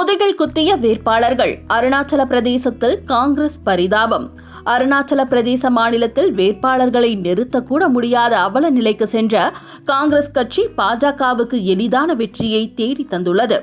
முதுகில் குத்திய வேட்பாளர்கள் அருணாச்சல பிரதேசத்தில் காங்கிரஸ் பரிதாபம். அருணாச்சல பிரதேச மாநிலத்தில் வேட்பாளர்களை நிறுத்தக்கூட முடியாத அவல நிலைக்கு சென்ற காங்கிரஸ் கட்சி பாஜகவுக்கு எளிதான வெற்றியை தேடி தந்துள்ளது.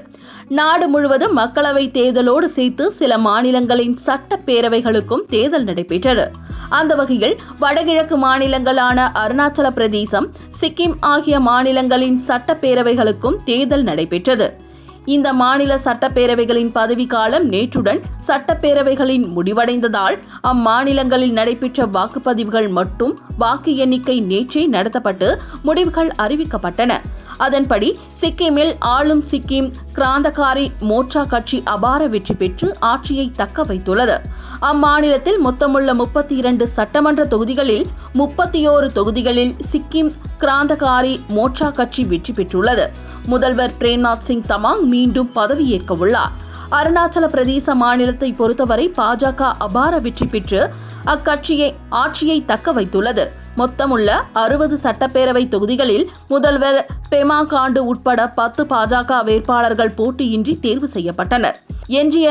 நாடு முழுவதும் மக்களவை தேர்தலோடு சேர்த்து சில மாநிலங்களின் சட்டப்பேரவைகளுக்கும் தேர்தல் நடைபெற்றது. அந்த வகையில் வடகிழக்கு மாநிலங்களான அருணாச்சல பிரதேசம் சிக்கிம் ஆகிய மாநிலங்களின் சட்டப்பேரவைகளுக்கும் தேர்தல் நடைபெற்றது. இந்த மாநில சட்டப்பேரவைகளின் பதவிக்காலம் நேற்றுடன் சட்டப்பேரவைகளின் முடிவடைந்ததால் அம்மாநிலங்களில் நடைபெற்ற வாக்குப்பதிவுகள் மட்டும் வாக்கு எண்ணிக்கை நேற்றே நடத்தப்பட்டு முடிவுகள் அறிவிக்கப்பட்டன. அதன்படி சிக்கிமில் ஆளும் சிக்கிம் கிராந்தகாரி மோர்ச்சா கட்சி அபார வெற்றி பெற்று ஆட்சியை தக்க வைத்துள்ளது. அம்மாநிலத்தில் மொத்தமுள்ள முப்பத்தி இரண்டு சட்டமன்ற தொகுதிகளில் முப்பத்தி ஓரு தொகுதிகளில் சிக்கிம் கிராந்தகாரி மோர்ச்சா கட்சி வெற்றி பெற்றுள்ளது. முதல்வர் பிரேம்நாத் சிங் தமாங் மீண்டும் பதவியேற்க உள்ளார். அருணாச்சல பிரதேச மாநிலத்தை பொறுத்தவரை பாஜக அபார வெற்றி பெற்று அக்கட்சியை ஆட்சியை தக்க வைத்துள்ளது. மொத்தமுள்ள அறுபது சட்டப்பேரவை தொகுதிகளில் முதல்வர் பெமா காண்டு உட்பட பத்து பாஜக வேட்பாளர்கள் போட்டியின்றி தேர்வு செய்யப்பட்டனர். எஞ்சிய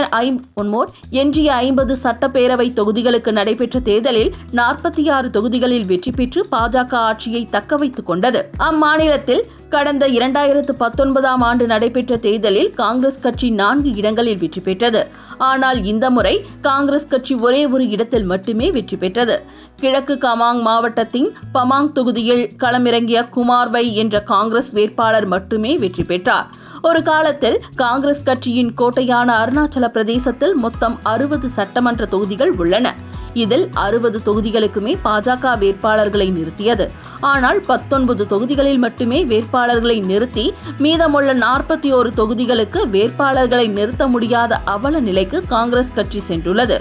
ஒன்மோர் எஞ்சிய ஐம்பது சட்டப்பேரவை தொகுதிகளுக்கு நடைபெற்ற தேர்தலில் நாற்பத்தி ஆறு தொகுதிகளில் வெற்றி பெற்று பாஜக ஆட்சியை தக்க வைத்துக் கொண்டது. அம்மாநிலத்தில் கடந்த இரண்டாயிரத்து பத்தொன்பதாம் ஆண்டு நடைபெற்ற தேர்தலில் காங்கிரஸ் கட்சி நான்கு இடங்களில் வெற்றி பெற்றது. ஆனால் இந்த முறை காங்கிரஸ் கட்சி ஒரே ஒரு இடத்தில் மட்டுமே வெற்றி பெற்றது. கிழக்கு கமாங் மாவட்டத்தின் பமாங் தொகுதியில் களமிறங்கிய குமார்வை என்ற காங்கிரஸ் காங்கிரஸ் வேட்பாளர் மட்டுமே வெற்றி பெற்றார். ஒரு காலத்தில் காங்கிரஸ் கட்சியின் கோட்டையான அருணாச்சல பிரதேசத்தில் மொத்தம் அறுபது சட்டமன்ற தொகுதிகள் உள்ளன. இதில் அறுபது தொகுதிகளுக்குமே பாஜக வேட்பாளர்களை நிறுத்தியது. ஆனால் பத்தொன்பது தொகுதிகளில் மட்டுமே வேட்பாளர்களை நிறுத்தி மீதமுள்ள நாற்பத்தி ஓரு தொகுதிகளுக்கு வேட்பாளர்களை நிறுத்த முடியாத அவல நிலைக்கு காங்கிரஸ் கட்சி சென்றுள்ளது.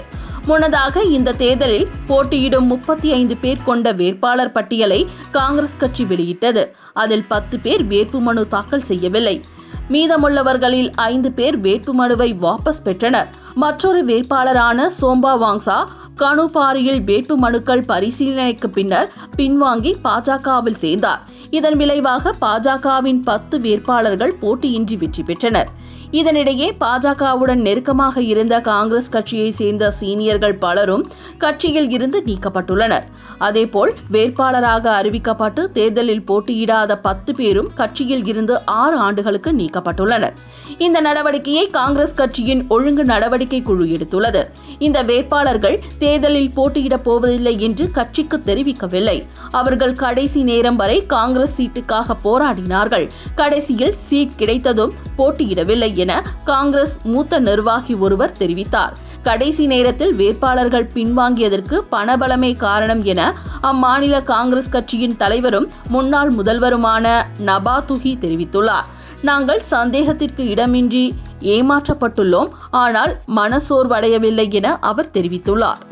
முன்னதாக இந்த தேர்தலில் போட்டியிடும் முப்பத்தி ஐந்து பேர் கொண்ட வேட்பாளர் பட்டியலை காங்கிரஸ் கட்சி வெளியிட்டது. அதில் பத்து பேர் வேட்புமனு தாக்கல் செய்யவில்லை. மீதமுள்ளவர்களில் ஐந்து பேர் வேட்புமனுவை வாபஸ் பெற்றனர். மற்றொரு வேட்பாளரான சோம்பா வாங்சா கணுபாரியில் வேட்புமனுக்கள் பரிசீலனைக்கு பின்னர் பின்வாங்கி பாஜகவில் சேர்ந்தார். இதன் விளைவாக பாஜகவின் பத்து வேட்பாளர்கள் போட்டியின்றி வெற்றி பெற்றனர். இதனிடையே பாஜகவுடன் நெருக்கமாக இருந்த காங்கிரஸ் கட்சியை சேர்ந்த சீனியர்கள் பலரும் கட்சியில் இருந்து நீக்கப்பட்டுள்ளனர். அதேபோல் வேட்பாளராக அறிவிக்கப்பட்டு தேர்தலில் போட்டியிடாத பத்து பேரும் கட்சியில் இருந்து ஆறு ஆண்டுகளுக்கு நீக்கப்பட்டுள்ளனர். இந்த நடவடிக்கையை காங்கிரஸ் கட்சியின் ஒழுங்கு நடவடிக்கை குழு எடுத்துள்ளது. இந்த வேட்பாளர்கள் தேர்தலில் போட்டியிடப் போவதில்லை என்று கட்சிக்கு தெரிவிக்கவில்லை. அவர்கள் கடைசி நேரம் வரை காங்கிரஸ் சீட்டுக்காக போராடினார்கள். கடைசியில் சீட் கிடைத்ததும் போட்டியிடவில்லை என காங்கிரஸ் மூத்த நிர்வாகி ஒருவர் தெரிவித்தார். கடைசி நேரத்தில் வேட்பாளர்கள் பின்வாங்கியதற்கு பணபலமே காரணம் என அம்மாநில காங்கிரஸ் கட்சியின் தலைவரும் முன்னாள் முதல்வருமான நபாதுகி தெரிவித்துள்ளார். நாங்கள் சந்தேகத்திற்கு இடமின்றி ஏமாற்றப்பட்டுள்ளோம். ஆனால் மனசோர்வடையவில்லை என அவர் தெரிவித்துள்ளார்.